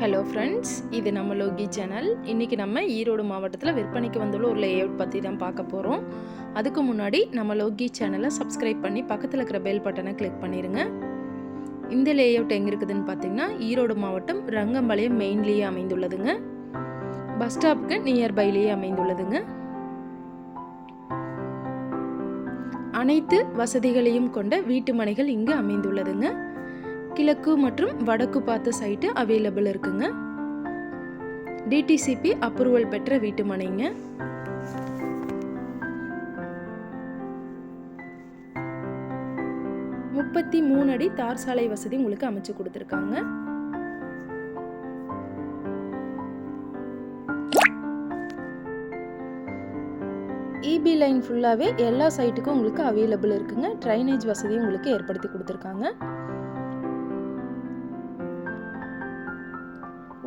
Hello friends இது நம்ம Loki channel இன்றைக்கி நம்ம ஈரோடு மாவட்டத்தில் விற்பனைக்கு வந்துள்ள ஒரு லேஅவுட் பற்றி தான் பார்க்க போகிறோம் அதுக்கு முன்னாடி நம்ம லோகி சேனலை சப்ஸ்கிரைப் பண்ணி பக்கத்தில் இருக்கிற பெல் பட்டனை கிளிக் பண்ணிடுங்க இந்த லேஅவுட் எங்கே இருக்குதுன்னு பார்த்தீங்கன்னா ஈரோடு மாவட்டம் ரங்கம்பாளையம் மெயின்லேயே அமைந்துள்ளதுங்க. பஸ் ஸ்டாப்புக்கு நியர்பைலேயே அமைந்துள்ளதுங்க. அனைத்து வசதிகளையும் கொண்ட வீட்டு மனைகள் இங்கு அமைந்துள்ளதுங்க. கிழக்கு மற்றும் வடக்கு பார்த்த சைட்டு அவைலபிள் இருக்குங்க. டிடிசிபி அப்ரூவல் பெற்ற வீட்டு மனைங்க. முப்பத்தி மூணு அடி தார் சாலை வசதி உங்களுக்கு அமைச்சு கொடுத்துருக்காங்க. இபி லைன் ஃபுல்லாகவே எல்லா சைட்டுக்கும் உங்களுக்கு அவைலபிள் இருக்குங்க. ட்ரைனேஜ் வசதியும் உங்களுக்கு ஏற்படுத்தி கொடுத்துருக்காங்க.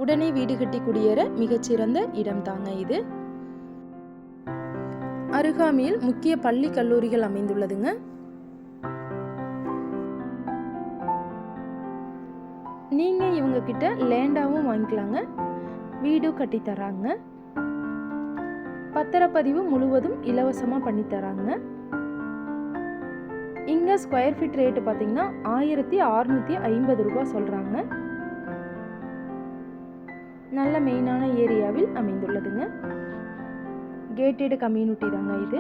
உடனே வீடு கட்டி குடியேற மிகச்சிறந்த இடம் தாங்க இது. அருகாமையில் முக்கிய பள்ளி கல்லூரிகள் அமைந்துள்ளதுங்க. நீங்க இவங்க கிட்ட லேண்டாவும் வாங்கிக்கலாங்க. வீடும் கட்டி தராங்க பத்திரப்பதிவு முழுவதும் இலவசமா பண்ணி தராங்க இங்க ஸ்கொயர் ஃபீட் ரேட்டு பார்த்தீங்கன்னா ஆயிரத்தி அறுநூத்தி ஐம்பது ரூபாய் சொல்றாங்க. நல்ல மெயினான ஏரியாவில் அமைந்துள்ளதுங்க. கேட்டட் கம்யூனிட்டி தாங்க இது.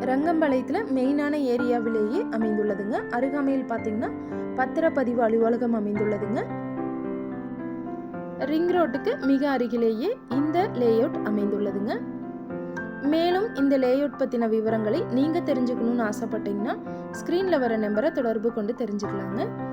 ரங்கம்பாளையத்தில் மெயினான ஏரியாவிலேயே அமைந்துள்ளதுங்க. அருகாமையில் பார்த்தீங்கன்னா பத்திரப்பதிவு அலுவலகம் அமைந்துள்ளதுங்க. ரிங் ரோட்டுக்கு மிக அருகிலேயே இந்த லேஅவுட் அமைந்துள்ளதுங்க. மேலும் இந்த லேஅவுட் பற்றின விவரங்களை நீங்கள் தெரிஞ்சுக்கணும்னு ஆசைப்பட்டீங்கன்னா ஸ்க்ரீனில் வர நம்பரை தொடர்பு கொண்டு தெரிஞ்சுக்கலாங்க.